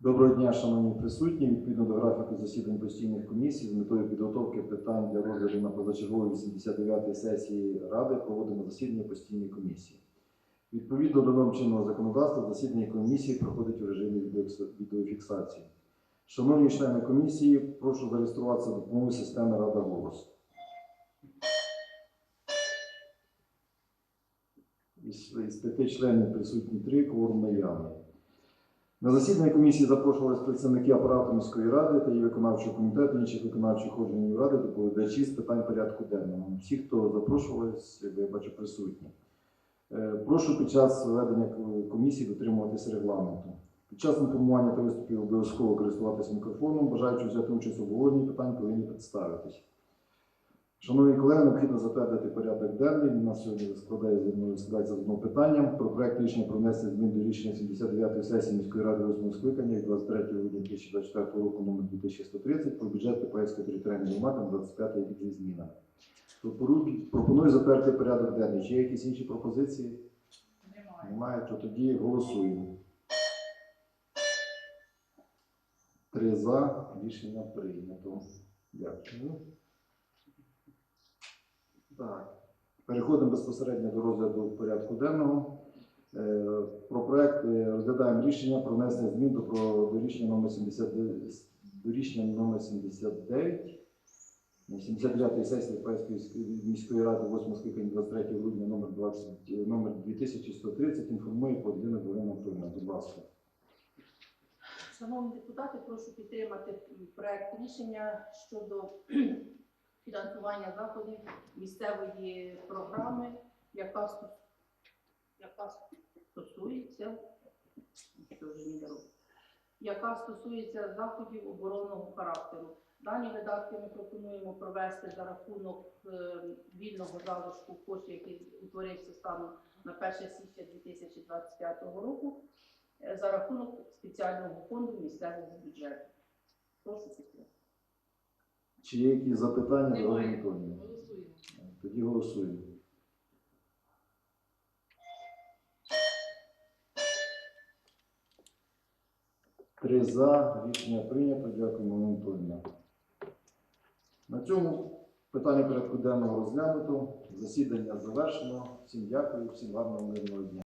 Доброго дня, шановні присутні. Відповідно до графіку засідань постійних комісій з метою підготовки питань для розгляду на позачерговій 89-ї сесії Ради проводимо засідання постійної комісії. Відповідно до норм чинного законодавства, засідання комісії проходить у режимі відеофіксації. Шановні члени комісії, прошу зареєструватися за допомогою системи Рада голос. Із п'яти членів присутні три, кворум наявний. На засідання комісії запрошувалися представники апарату міської ради та її виконавчого комітету, інших виконавчих органів ради, доповідачі з питань порядку денного. Всі, хто запрошувалися, я бачу, присутні. Е, Прошу під час ведення комісії дотримуватися регламенту. Під час інформування та виступів обов'язково користуватися мікрофоном. Бажаючи взяти участь в обговоренні питань, повинні представитись. Шановні колеги, необхідно затвердити порядок денний. У нас сьогодні складає складається з одного питання. Про проект рішення про внесення змін до рішення 79-ї сесії міської ради 8 скликання від 23 грудня 2024 року номер 2130 про бюджет Типаївської територіальної громади на 25 рік зі змінами. Пропоную затвердити порядок денний. Чи є якісь інші пропозиції? Немає. Немає, то тоді голосуємо. Три за. Рішення прийнято. Дякую. Так. Переходимо безпосередньо до розгляду порядку денного. Е, Про проект е, розглядаємо рішення про внесення змін до, про, до рішення номер 79, до рішення номер 79 на 79-ї сесії Паївської міської ради 8 скликання 23 грудня номер 20, е, номер 2130 інформує Подвійна Галина Анатольовна. Будь ласка. Шановні депутати, прошу підтримати проект рішення щодо фінансування заходів місцевої програми, яка, яка стосується, яка стосується заходів оборонного характеру. Дані видатки ми пропонуємо провести за рахунок е, вільного залишку коштів, який утворився станом на 1 січня 2025 року е, за рахунок спеціального фонду місцевого бюджету. Прошу підтримати. Чи є якісь запитання до Немає. Голосуємо. Тоді голосуємо. Три за. Рішення прийнято. Галина Анатольовна. На цьому питання порядку денного розглянуто. Засідання завершено. Всім дякую, всім гарного мирного дня.